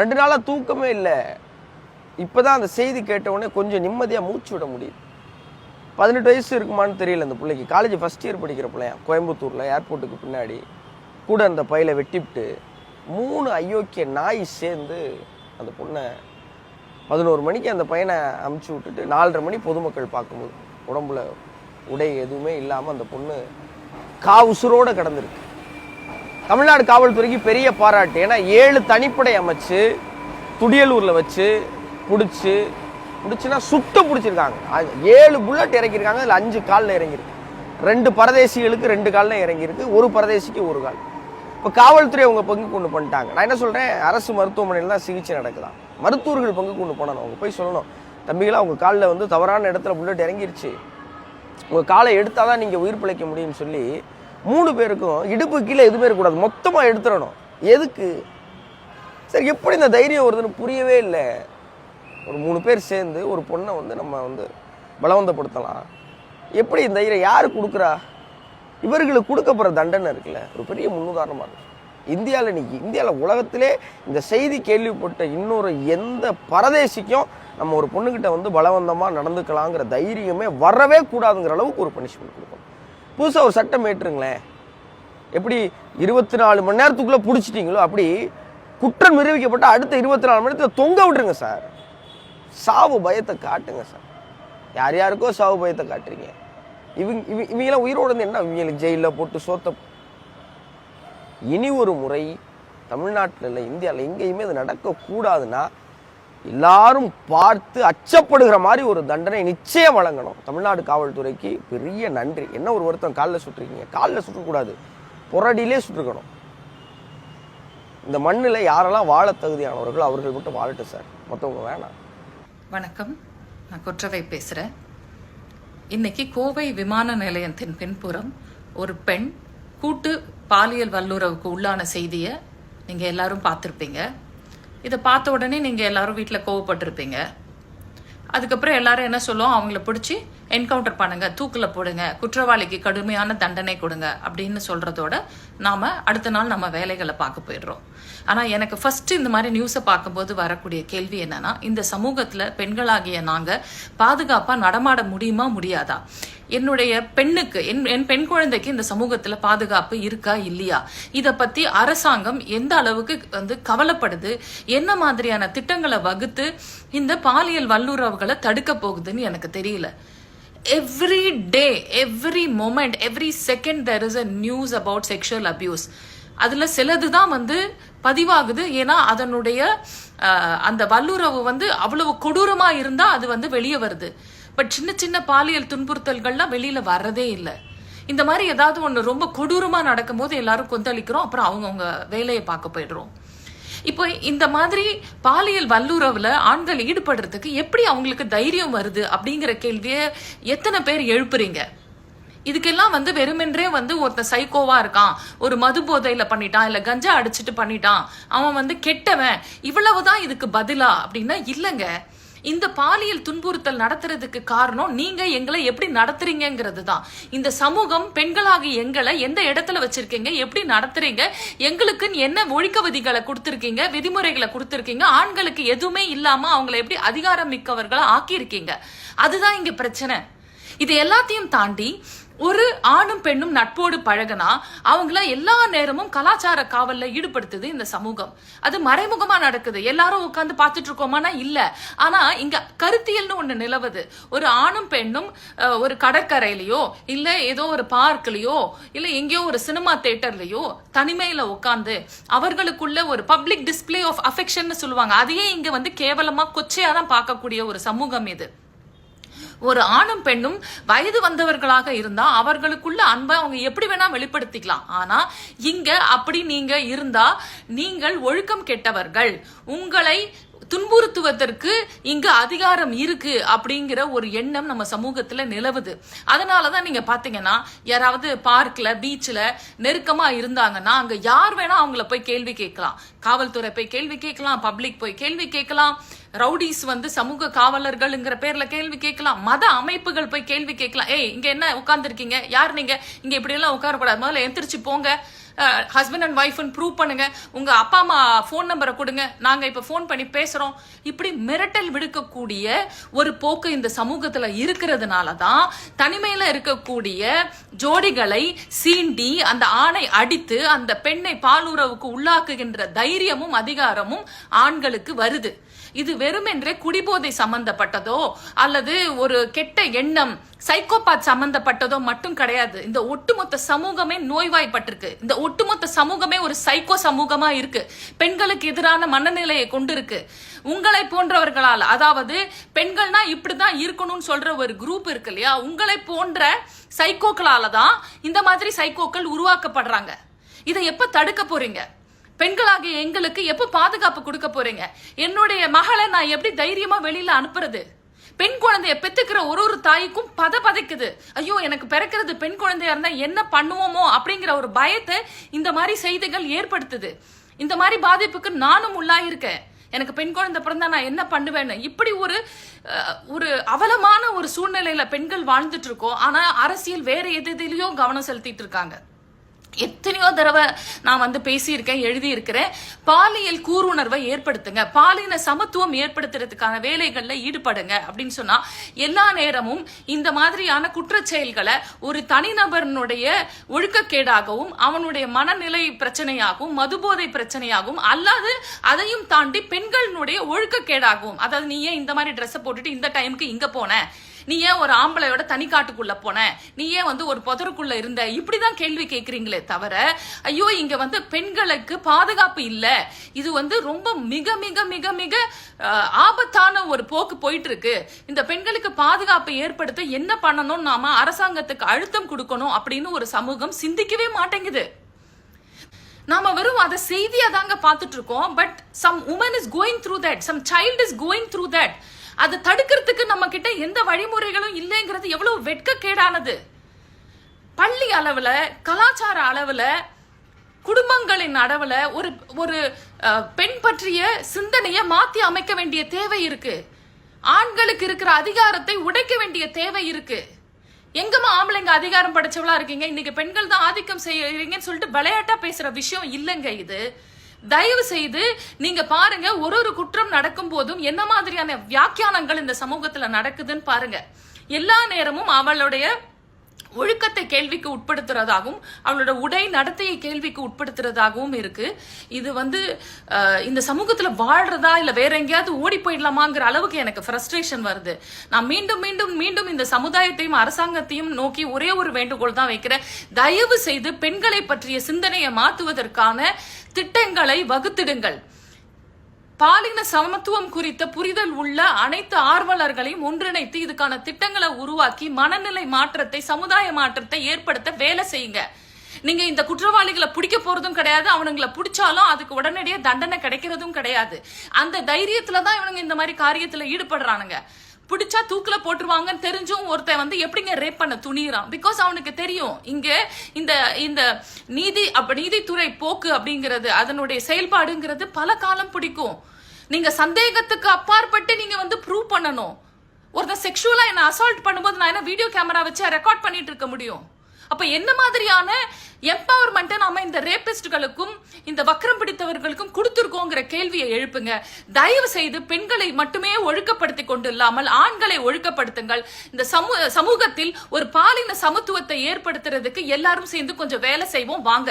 ரெண்டு நாளாக தூக்கமே இல்லை. இப்போ தான் அந்த செய்தி கேட்ட உடனே கொஞ்சம் நிம்மதியாக மூச்சு விட முடியுது. பதினெட்டு வயசு இருக்குமான்னு தெரியல அந்த பிள்ளைக்கு. காலேஜ் ஃபஸ்ட் இயர் படிக்கிற பிள்ளையா? கோயம்புத்தூரில் ஏர்போர்ட்டுக்கு பின்னாடி. கூட அந்த பையில வெட்டிவிட்டு மூணு அயோக்கிய நாய் சேர்ந்து அந்த பொண்ணை பதினோரு மணிக்கு அந்த பையனை அமுச்சு விட்டுட்டு நாலரை மணி பொதுமக்கள் பார்க்கும்போது உடம்புல உடை எதுவுமே இல்லாமல் அந்த பொண்ணு காவுசுரோடு கிடந்திருக்கு. தமிழ்நாடு காவல்துறைக்கு பெரிய பாராட்டு. ஏன்னா ஏழு தனிப்படை அமைச்சு துடியலூரில் வச்சு பிடிச்சி பிடிச்சின்னா சுட்டு பிடிச்சிருக்காங்க. ஏழு புல்லட் இறக்கியிருக்காங்க அதில் அஞ்சு காலில் இறங்கியிருக்கு. ரெண்டு பரதேசிகளுக்கு ரெண்டு காலில் இறங்கியிருக்கு ஒரு பரதேசிக்கு ஒரு கால். இப்போ காவல்துறை அவங்க பங்கு கொண்டு பண்ணிட்டாங்க. நான் என்ன சொல்கிறேன் அரசு மருத்துவமனையில் தான் சிகிச்சை நடக்குதா மருத்துவர்கள் பங்கு கொண்டு பண்ணணும். அவங்க போய் சொல்லணும். தம்பிகளாக உங்கள் காலில் வந்து தவறான இடத்துல புல்லட் இறங்கிருச்சு. உங்கள் காலை எடுத்தால் தான் நீங்கள் உயிர் பிழைக்க முடியும்னு சொல்லி மூணு பேருக்கும் இடுப்பு கீழே எதுவுமே இருக்கக்கூடாது. மொத்தமாக எடுத்துடணும். எதுக்கு? சரி எப்படி இந்த தைரியம் வருதுன்னு புரியவே இல்லை. ஒரு மூணு பேர் சேர்ந்து ஒரு பொண்ணை வந்து நம்ம வந்து பலவந்தப்படுத்தலாம். எப்படி இந்த தைரியம் யார் கொடுக்குறா? இவர்களுக்கு கொடுக்கப்படுற தண்டனை இருக்குல்ல ஒரு பெரிய முன்னுதாரணமாக இருக்கு. இந்தியாவில் இன்னைக்கு இந்தியாவில் உலகத்திலே இந்த செய்தி கேள்விப்பட்ட இன்னொரு எந்த பரதேசிக்கும் நம்ம ஒரு பொண்ணுக்கிட்ட வந்து பலவந்தமாக நடந்துக்கலாங்கிற தைரியமே வரவே கூடாதுங்கிற அளவுக்கு ஒரு பனிஷ்மெண்ட் கொடுக்கணும். புதுசாக ஒரு சட்டம் ஏற்றுங்களேன். எப்படி இருபத்தி நாலு மணி நேரத்துக்குள்ளே பிடிச்சிட்டிங்களோ அப்படி குற்றம் நிரூபிக்கப்பட்ட அடுத்த இருபத்தி நாலு மணி நேரத்தில் தொங்க விட்டுருங்க சார். சாவு பயத்தை காட்டுங்க சார். யார் யாருக்கோ சாவு பயத்தை காட்டுறீங்க. இவங்க இவ இவங்கெல்லாம் உயிரோடு இருந்து என்ன இவங்களுக்கு ஜெயிலில் போட்டு சோத்த இனி ஒரு முறை தமிழ்நாட்டில் இல்லை இந்தியாவில் எங்கேயுமே இது நடக்கக்கூடாதுன்னா எல்லாரும் பார்த்து அச்சப்படுகிற மாதிரி ஒரு தண்டனை நிச்சயம் வழங்கணும். தமிழ்நாடு காவல்துறைக்கு பெரிய நன்றி. என்ன ஒரு ஒருத்தன் காலில் சுட்டுருக்கீங்க. காலில் சுற்றக்கூடாது புரடியிலே சுட்டுருக்கணும். இந்த மண்ணில் யாரெல்லாம் வாழ தகுதியானவர்களோ அவர்கள் மட்டும் வாழட்டும் சார். மற்றவங்க வேணாம். வணக்கம். நான் கொற்றவை பேசுகிறேன் இன்னைக்கு கோவை விமான நிலையத்தின் பின்புறம் ஒரு பெண் கூட்டு பாலியல் வல்லுறவுக்கு உள்ளான செய்தியை நீங்கள் எல்லாரும் பார்த்துருப்பீங்க. இதை பார்த்த உடனே நீங்கள் எல்லாரும் வீட்டில் கோவப்பட்டிருப்பீங்க. அதுக்கப்புறம் எல்லாரும் என்ன சொல்லுவோம்? அவங்கள பிடிச்சி என்கவுண்டர் பண்ணுங்க. தூக்கில் போடுங்க. குற்றவாளிக்கு கடுமையான தண்டனை கொடுங்க அப்படின்னு சொல்றதோட நாம் அடுத்த நாள் நம்ம வேலைகளை பார்க்க போயிடுறோம். ஆனால் எனக்கு ஃபர்ஸ்ட் இந்த மாதிரி நியூஸை பார்க்கும்போது வரக்கூடிய கேள்வி என்னன்னா இந்த சமூகத்தில் பெண்களாகிய நாங்கள் பாதுகாப்பாக நடமாட முடியுமா முடியாதா? என்னுடைய பெண்ணுக்கு என் என் பெண் குழந்தைக்கு இந்த சமூகத்துல பாதுகாப்பு இருக்கா இல்லையா? இதை பத்தி அரசாங்கம் எந்த அளவுக்கு வந்து கவலைப்படுது? என்ன மாதிரியான திட்டங்களை வகுத்து இந்த பாலியல் வல்லுறவுகளை தடுக்க போகுதுன்னு எனக்கு தெரியல. Every day every moment every second there is a news about sexual abuse அதுல சிலது தான் வந்து பதிவாகுது. ஏன்னா அதனுடைய அந்த வல்லுறவு வந்து அவ்வளவு கொடூரமா இருந்தா அது வந்து வெளியே வருது. பட் சின்ன சின்ன பாலியல் துன்புறுத்தல்கள்லாம் வெளியில வர்றதே இல்லை. இந்த மாதிரி ஏதாவது ஒன்று ரொம்ப கொடூரமாக நடக்கும்போது எல்லாரும் கொந்தளிக்கிறோம். அப்புறம் அவங்கவுங்க வேலையை பார்க்க போயிடுறோம். இப்போ இந்த மாதிரி பாலியல் வல்லுறவுல ஆண்கள் ஈடுபடுறதுக்கு எப்படி அவங்களுக்கு தைரியம் வருது அப்படிங்கிற கேள்வியை எத்தனை பேர் எழுப்புறீங்க? இதுக்கெல்லாம் வந்து வெறுமென்றே வந்து ஒருத்தன் சைக்கோவா இருக்கான். ஒரு மது போதையில பண்ணிட்டான் இல்ல கஞ்சா அடிச்சுட்டு பண்ணிட்டான். அவன் வந்து கெட்டவன். இவ்வளவுதான் இதுக்கு பதிலா அப்படின்னா இல்லைங்க. இந்த பாலியல் துன்புறுத்தல் நடத்துறதுக்கு காரணம் நீங்க எங்களை எப்படி நடத்துறீங்கிறது தான். இந்த சமூகம் பெண்களாகி எங்களை எந்த இடத்துல வச்சிருக்கீங்க எப்படி நடத்துறீங்க எங்களுக்கு என்ன ஒழிக்க விதிகளை கொடுத்துருக்கீங்க விதிமுறைகளை கொடுத்துருக்கீங்க ஆண்களுக்கு எதுவுமே இல்லாம அவங்களை எப்படி அதிகாரம் மிக்கவர்களா ஆக்கியிருக்கீங்க? அதுதான் இங்க பிரச்சனை. இது எல்லாத்தையும் தாண்டி ஒரு ஆணும் பெண்ணும் நட்போடு பழகுனா அவங்கள எல்லா நேரமும் கலாச்சார காவல்ல ஈடுபடுத்துது இந்த சமூகம். அது மறைமுகமா நடக்குது. எல்லாரும் உட்காந்து பார்த்துட்டு இருக்கோமானா இல்ல. ஆனா இங்க கருத்தியல்னு ஒண்ணு நிலவுது. ஒரு ஆணும் பெண்ணும் ஒரு கடற்கரையிலயோ இல்ல ஏதோ ஒரு பார்க்லயோ இல்ல எங்கேயோ ஒரு சினிமா தேட்டர்லயோ தனிமையில உட்காந்து அவர்களுக்குள்ள ஒரு பப்ளிக் டிஸ்ப்ளே ஆஃப் அஃபெக்ஷன் சொல்லுவாங்க. அதையே இங்க வந்து கேவலமா கொச்சையா தான் பார்க்கக்கூடிய ஒரு சமூகம் இது. ஒரு ஆணும் பெண்ணும் வயது வந்தவர்களாக இருந்தா அவர்களுக்குள்ள அன்பை அவங்க எப்படி வேணா வெளிப்படுத்திக்கலாம். ஆனா இங்க அப்படி நீங்க இருந்தா நீங்கள் ஒழுக்கம் கெட்டவர்கள். உங்களை துன்புறுத்துவதற்கு இங்கு அதிகாரம் இருக்கு அப்படிங்கிற ஒரு எண்ணம் நம்ம சமூகத்துல நிலவுது. அதனாலதான் நீங்க பாத்தீங்கன்னா யாராவது பார்க்ல பீச்ல நெருக்கமா இருந்தாங்கன்னா அங்க யார் வேணா அவங்கள போய் கேள்வி கேட்கலாம். காவல்துறை போய் கேள்வி கேட்கலாம் பப்ளிக் போய் கேள்வி கேட்கலாம். ரவுடிஸ் வந்து சமூக காவலர்கள்ங்கிற பேர்ல கேள்வி கேட்கலாம். மத அமைப்புகள் போய் கேள்வி கேட்கலாம். ஏய் இங்க என்ன உட்கார்ந்துருக்கீங்க? யார் நீங்க? இங்க இப்படி எல்லாம் உட்காரக்கூடாது. முதல்ல எந்திரிச்சு போங்க. ஹஸ்பண்ட் அண்ட் ஒய்ஃப்னு ப்ரூவ் பண்ணுங்க. உங்க அப்பா அம்மா ஃபோன் நம்பரை கொடுங்க. நாங்க இப்ப ஃபோன் பண்ணி பேசுறோம். இப்படி மிரட்டல் விடுக்கக்கூடிய ஒரு போக்கு இந்த சமூகத்துல இருக்கிறதுனால தான் தனிமையில இருக்கக்கூடிய ஜோடிகளை சீண்டி அந்த ஆணை அடித்து அந்த பெண்ணை பாலுறவுக்கு உள்ளாக்குகின்ற தைரியமும் அதிகாரமும் ஆண்களுக்கு வருது. இது வெறுமென்றே குடிபோதை சம்பந்தப்பட்டதோ அல்லது ஒரு கெட்ட எண்ணம் சைக்கோபாத் சம்பந்தப்பட்டதோ மட்டும் கிடையாது. இந்த ஒட்டுமொத்த சமூகமே நோய்வாய்ப்பட்டிருக்கு. இந்த ஒட்டுமொத்த சமூகமே ஒரு சைக்கோ சமூகமா இருக்கு. பெண்களுக்கு எதிரான மனநிலையை கொண்டு இருக்கு உங்களை போன்றவர்களால் அதாவது பெண்கள்னா இப்படிதான் இருக்கணும்னு சொல்ற ஒரு குரூப் இருக்கு இல்லையா? உங்களை போன்ற சைக்கோக்களால தான் இந்த மாதிரி சைக்கோக்கள் உருவாக்கப்படுறாங்க. இதை எப்ப தடுக்க போறீங்க? பெண்களாகிய எங்களுக்கு எப்ப பாதுகாப்பு கொடுக்க போறீங்க? என்னுடைய மகளை நான் எப்படி தைரியமா வெளியில அனுப்புறது? பெண் குழந்தைய பெத்துக்கிற ஒரு ஒரு தாய்க்கும் பத பதைக்குது. ஐயோ எனக்கு பிறக்கிறது பெண் குழந்தையா இருந்தா என்ன பண்ணுவோமோ அப்படிங்கிற ஒரு பயத்தை இந்த மாதிரி செய்திகள் ஏற்படுத்துது. இந்த மாதிரி பாதிப்புக்கு நானும் உள்ளாயிருக்கேன். எனக்கு பெண் குழந்தை பிறந்தா நான் என்ன பண்ணுவேன்னு? இப்படி ஒரு ஒரு அவலமான ஒரு சூழ்நிலையில பெண்கள் வாழ்ந்துட்டு இருக்கோம். ஆனா அரசியல் வேற எது எதுலயோ கவனம் செலுத்திட்டு இருக்காங்க. எத்தனையோ தடவை நான் வந்து பேசியிருக்கேன் எழுதியிருக்கிறேன். பாலியல் கூருணர்வை ஏற்படுத்துங்க. பாலின சமத்துவம் ஏற்படுத்துறதுக்கான வேலைகளில் ஈடுபடுங்க அப்படின்னு சொன்னா எல்லா நேரமும் இந்த மாதிரியான குற்றச்செயல்களை ஒரு தனிநபரனுடைய ஒழுக்கக்கேடாகவும் அவனுடைய மனநிலை பிரச்சனையாகவும் மதுபோதை பிரச்சனையாகவும் அல்லாது அதையும் தாண்டி பெண்களினுடைய ஒழுக்கக்கேடாகவும் அதாவது நீ ஏன் இந்த மாதிரி ட்ரெஸ்ஸை போட்டுட்டு இந்த டைமுக்கு இங்கே போன? நீ ஏன் ஒரு ஆம்பளையோட தனிக்காட்டுக்குள்ள போன? நீ ஏன் வந்து ஒரு புதருக்குள்ள இருந்த? இப்படிதான் கேள்வி கேட்கறீங்களே தவிர ஐயோ இங்க வந்து பெண்களுக்கு பாதுகாப்பு இல்ல. இது வந்து ரொம்ப மிக மிக மிக மிக ஆபத்தான ஒரு போக்கு போயிட்டு இருக்கு இந்த பெண்களுக்கு பாதுகாப்பை ஏற்படுத்த என்ன பண்ணணும் நாம அரசாங்கத்துக்கு அழுத்தம் கொடுக்கணும் அப்படின்னு ஒரு சமூகம் சிந்திக்கவே மாட்டேங்குது. நாம வெறும் அதை செய்தியா தாங்க பார்த்துட்டு இருக்கோம் but some woman is going through that some child is going through that. அதை தடுக்கிறதுக்கு நம்ம கிட்ட எந்த வழிமுறைகளும் இல்லைங்கிறது எவ்வளவு வெட்கக்கேடானது. பள்ளி அளவுல கலாச்சார அளவுல குடும்பங்களின் அளவுல ஒரு ஒரு பெண் பற்றிய சிந்தனையை மாத்தி அமைக்க வேண்டிய தேவை இருக்கு. ஆண்களுக்கு இருக்கிற அதிகாரத்தை உடைக்க வேண்டிய தேவை இருக்கு. எங்கம்மா ஆம்பளைங்க அதிகாரம் படைச்சவளா இருக்கீங்க? இன்னைக்கு பெண்கள் தான் ஆதிக்கம் செய்யறீங்கன்னு சொல்லிட்டு விளையாட்டா பேசுற விஷயம் இல்லைங்க இது. தயவு செய்து நீங்க பாருங்க ஒரு ஒரு குற்றம் நடக்கும் போதும் என்ன மாதிரியான வியாக்கியானங்கள் இந்த சமூகத்துல நடக்குதுன்னு பாருங்க. எல்லா நேரமும் அவளுடைய ஒழுக்கத்தை கேள்விக்கு உட்படுத்துறதாகவும் அவளோட உடை நடத்தையை கேள்விக்கு உட்படுத்துறதாகவும் இருக்கு. இது வந்து இந்த சமூகத்துல வாழ்றதா இல்ல வேற எங்கேயாவது ஓடி போயிடலாமாங்கிற அளவுக்கு எனக்கு ஃப்ரஸ்ட்ரேஷன் வருது. நான் மீண்டும் மீண்டும் மீண்டும் இந்த சமுதாயத்தையும் அரசாங்கத்தையும் நோக்கி ஒரே ஒரு வேண்டுகோள் தான் வைக்கிறேன். தயவு செய்து பெண்களை பற்றிய சிந்தனையை மாத்துவதற்கான திட்டங்களை வகுத்திடுங்கள். பாலின சமத்துவம் குறித்த புரிதல் உள்ள அனைத்து ஆர்வலர்களையும் ஒன்றிணைத்து இதுக்கான திட்டங்களை உருவாக்கி மனநிலை மாற்றத்தை சமுதாய மாற்றத்தை ஏற்படுத்த வேலை செய்யுங்க. நீங்க இந்த குற்றவாளிகளை பிடிக்க போறதும் கிடையாது அவனுங்களை பிடிச்சாலும் அதுக்கு உடனடியே தண்டனை கிடைக்கிறதும் கிடையாது. அந்த தைரியத்துல தான் இவனுங்க இந்த மாதிரி காரியத்துல ஈடுபடுறானுங்க. பிடிச்சா தூக்கில் போட்டுருவாங்கன்னு தெரிஞ்சும் ஒருத்தன் வந்து எப்படிங்க ரேப் பண்ண துணிகிறான் பிகாஸ் அவனுக்கு தெரியும் இங்க இந்த இந்த நீதி அப்ப நீதித்துறை போக்கு அப்படிங்கிறது அதனுடைய செயல்பாடுங்கிறது பல காலம் பிடிக்கும். நீங்க சந்தேகத்துக்கு அப்பாற்பட்டு நீங்க வந்து ப்ரூவ் பண்ணணும். ஒருத்தன் செக்ஷுவலா என்ன அசால்ட் பண்ணும்போது நான் என்ன வீடியோ கேமரா வச்சு ரெக்கார்ட் பண்ணிட்டு இருக்க முடியும்? அப்ப என்ன மாதிரியான எம்பவர்மெண்ட்டை நாம இந்த ரேபிஸ்டுகளுக்கும் இந்த வக்கரம் பிடித்தவர்களுக்கும் கொடுத்துருக்கோங்கிற கேள்வியை எழுப்புங்க. தயவு செய்து பெண்களை மட்டுமே ஒழுக்கப்படுத்தி கொண்டு இல்லாமல் ஆண்களை ஒழுக்கப்படுத்துங்கள். இந்த சமூ சமூகத்தில் ஒரு பாலின சமத்துவத்தை ஏற்படுத்துறதுக்கு எல்லாரும் சேர்ந்து கொஞ்சம் வேலை செய்வோம். வாங்க.